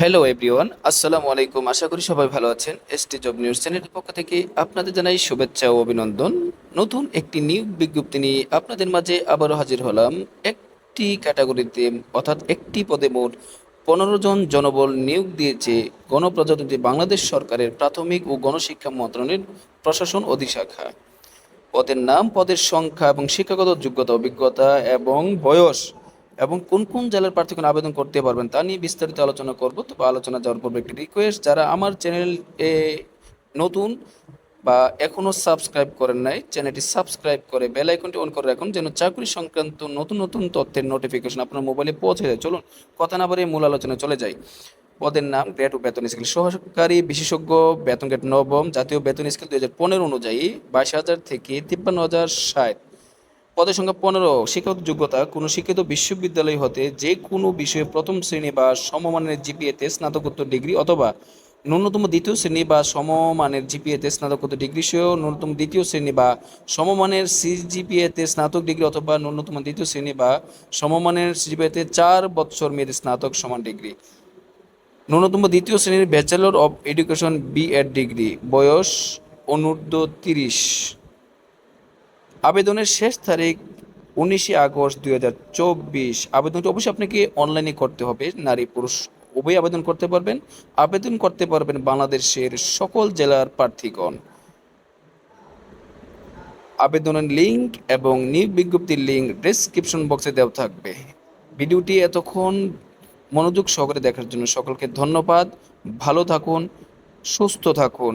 Hello everyone আসসালামু আলাইকুম আশা করি সবাই ভালো আছেন। এসটি জব নিউজ চ্যানেলের পক্ষ থেকে আপনাদের জানাই শুভেচ্ছা ও অভিনন্দন। নতুন একটি নিয়োগ বিজ্ঞপ্তি নিয়ে আপনাদের মাঝে আবারও হাজির হলাম। একটি ক্যাটাগরিতে, অর্থাৎ একটি পদে মোট পনেরো জন জনবল নিয়োগ দিয়েছে গণপ্রজাতন্ত্রী বাংলাদেশ সরকারের প্রাথমিক ও গণশিক্ষা মন্ত্রণালয়ের প্রশাসন অধিশাখা। পদের নাম, পদের সংখ্যা এবং শিক্ষাগত যোগ্যতা, অভিজ্ঞতা এবং বয়স এবং কোন কোন জেলার প্রার্থীগণ আবেদন করতে পারবেন তা নিয়ে বিস্তারিত আলোচনা করব। তবে আলোচনা যাওয়ার পূর্বে একটি রিকোয়েস্ট যারা আমার চ্যানেল এ নতুন বা এখনও সাবস্ক্রাইব করেন নাই চ্যানেলটি সাবস্ক্রাইব করে বেল আইকনটি অন করে রাখুন, যেন চাকরি সংক্রান্ত নতুন নতুন তথ্যের নোটিফিকেশন আপনার মোবাইলে পৌঁছে যায়। চলুন, কথা না বলে মূল আলোচনায় চলে যাই। পদের নাম গ্রেড ও বেতন স্কেল সহকারী বিশেষজ্ঞ, বেতন গ্রেড নবম, জাতীয় বেতন স্কেল দুই হাজার পনেরো অনুযায়ী বাইশ হাজার থেকে তিপ্পান্ন হাজার ষাট। পদের সংখ্যা পনেরো। শিক্ষাগত যোগ্যতা, কোনো শিক্ষিত বিশ্ববিদ্যালয় হতে যে কোনো বিষয়ে প্রথম শ্রেণি বা সমমানের জিপিএতে স্নাতকোত্তর ডিগ্রি অথবা ন্যূনতম দ্বিতীয় শ্রেণি বা সমমানের জিপিএতে স্নাতকোত্তর ডিগ্রি সহ ন্যূনতম দ্বিতীয় শ্রেণি বা সমমানের সিজিপিএতে স্নাতক ডিগ্রি অথবা ন্যূনতম দ্বিতীয় শ্রেণি বা সমমানের সিজিপিএতে চার বৎসর মেয়াদী স্নাতক সমান ডিগ্রি। ন্যূনতম দ্বিতীয় শ্রেণির bachelor of education B Ed degree. বয়স অনূর্ধ্ব তিরিশ। আবেদনের শেষ তারিখ উনিশে আগস্ট দুই হাজার চব্বিশ। আবেদনটি অবশ্যই আপনাকে অনলাইনে করতে হবে। নারী, পুরুষ উভয় আবেদন করতে পারবেন। আবেদন করতে পারবেন বাংলাদেশের সকল জেলার প্রার্থীগণ। আবেদনের লিঙ্ক এবং নিয়োগ বিজ্ঞপ্তির লিংক ডেসক্রিপশন বক্সে দেওয়া থাকবে। ভিডিওটি এতক্ষণ মনোযোগ সহকারে দেখার জন্য সকলকে ধন্যবাদ। ভালো থাকুন, সুস্থ থাকুন।